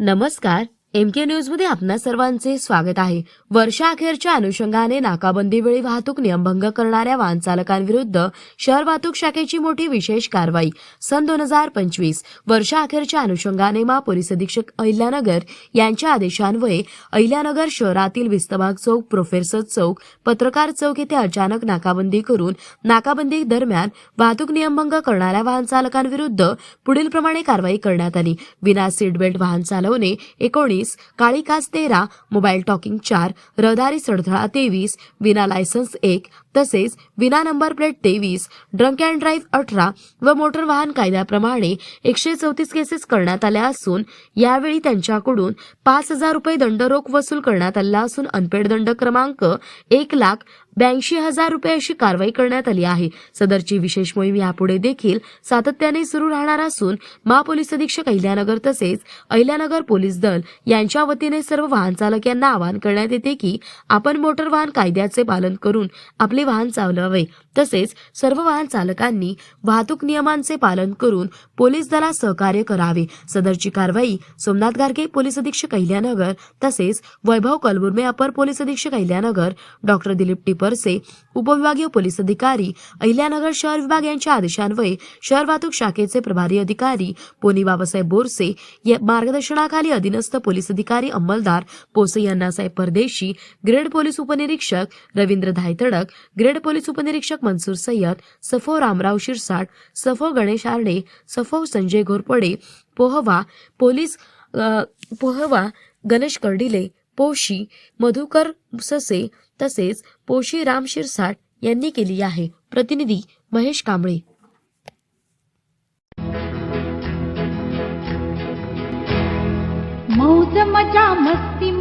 नमस्कार एम के न्यूजमध्ये आपणा सर्वांचे स्वागत आहे. वर्षाअखेरच्या अनुषंगाने नाकाबंदीवेळी वाहतूक नियमभंग करणाऱ्या वाहन चालकांविरुद्ध शहर वाहतूक शाखेची मोठी विशेष कारवाई. सन दोन हजार पंचवीस वर्षाअखेरच्या अनुषंगाने मा पोलीस अधीक्षक अहिल्यानगर यांच्या आदेशान्वये अहिल्यानगर शहरातील विस्तबाग चौक प्रोफेसर चौक पत्रकार चौक येथे अचानक नाकाबंदी करून नाकाबंदी दरम्यान वाहतूक नियमभंग करणाऱ्या वाहन चालकांविरुद्ध कारवाई करण्यात आली. विना सीट बेल्ट वाहन चालवणे एकोणीस काळी खास तेरा मोबाईल टॉकिंग चार रहदारी सडथळा तेवीस विना लायसन्स एक तसेच विना नंबर प्लेट तेवीस ड्रंक अँड ड्राईव्ह अठरा व मोटर वाहन कायद्याप्रमाणे एकशे चौतीस केसेस करण्यात आल्या असून यावेळी त्यांच्याकडून पाच हजार रुपये दंड रोख वसूल करण्यात आला असून अनपेड दंड क्रमांक एक लाख ब्याऐंशी हजार रुपये अशी कारवाई करण्यात आली आहे. सदरची विशेष मोहीम यापुढे देखील सातत्याने सुरू राहणार असून महापोलीस अधीक्षक अहिल्यानगर तसेच अहिल्यानगर पोलीस दल यांच्या वतीने सर्व वाहन चालक यांना आवाहन करण्यात येते की आपण मोटर वाहन कायद्याचे पालन करून आपले वाहन चालवावे. तसेच सर्व वाहन चालकांनी वाहतूक नियमांचे पालन करून पोलीस दलास सहकार्य करावे. सदरची कारवाई सोमनाथ गारगे पोलीस अधीक्षक अहिल्यानगर तसेच वैभव कलबुर्मे अपर पोलीस अधीक्षक अहिल्यानगर डॉक्टर दिलीप टिपरसे उपविभागीय पोलीस अधिकारी अहिल्यानगर शहर विभाग यांच्या आदेशान्वये शहर वाहतूक शाखेचे प्रभारी अधिकारी पोनी बाबासाहेब बोरसे या मार्गदर्शनाखाली अधीनस्थ पोलीस अधिकारी अंमलदार पोसे यांनासाहेब परदेशी ग्रेड पोलीस उपनिरीक्षक रवींद्र धायतडक ग्रेड पोलीस उपनिरीक्षक मनसूर सय्यद सफो रामराव शिरसाट सफो गणेश आर्णे सफो संजय घोरपडे पोहवा पोलीस पोहवा गणेश कर्डिले पोशी मधुकर ससे तसेच पोशी राम शिरसाट यांनी केली आहे. प्रतिनिधी महेश कांबळे.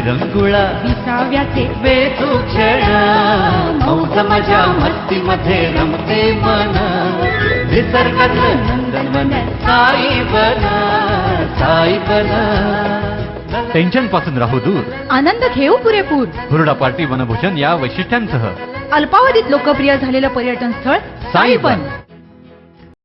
विरंगुळा. विसाव्याचे क्षण मौज मजा मस्ती मध्ये रमते मन. निसर्गात साई बन साई बन. टेन्शनपासून राहू दूर. आनंद घेऊ पुरेपूर. हुरडा पार्टी वनभूषण या वैशिष्ट्यांसह. अल्पावधीत लोकप्रिय झालेलं पर्यटन स्थळ. साईबन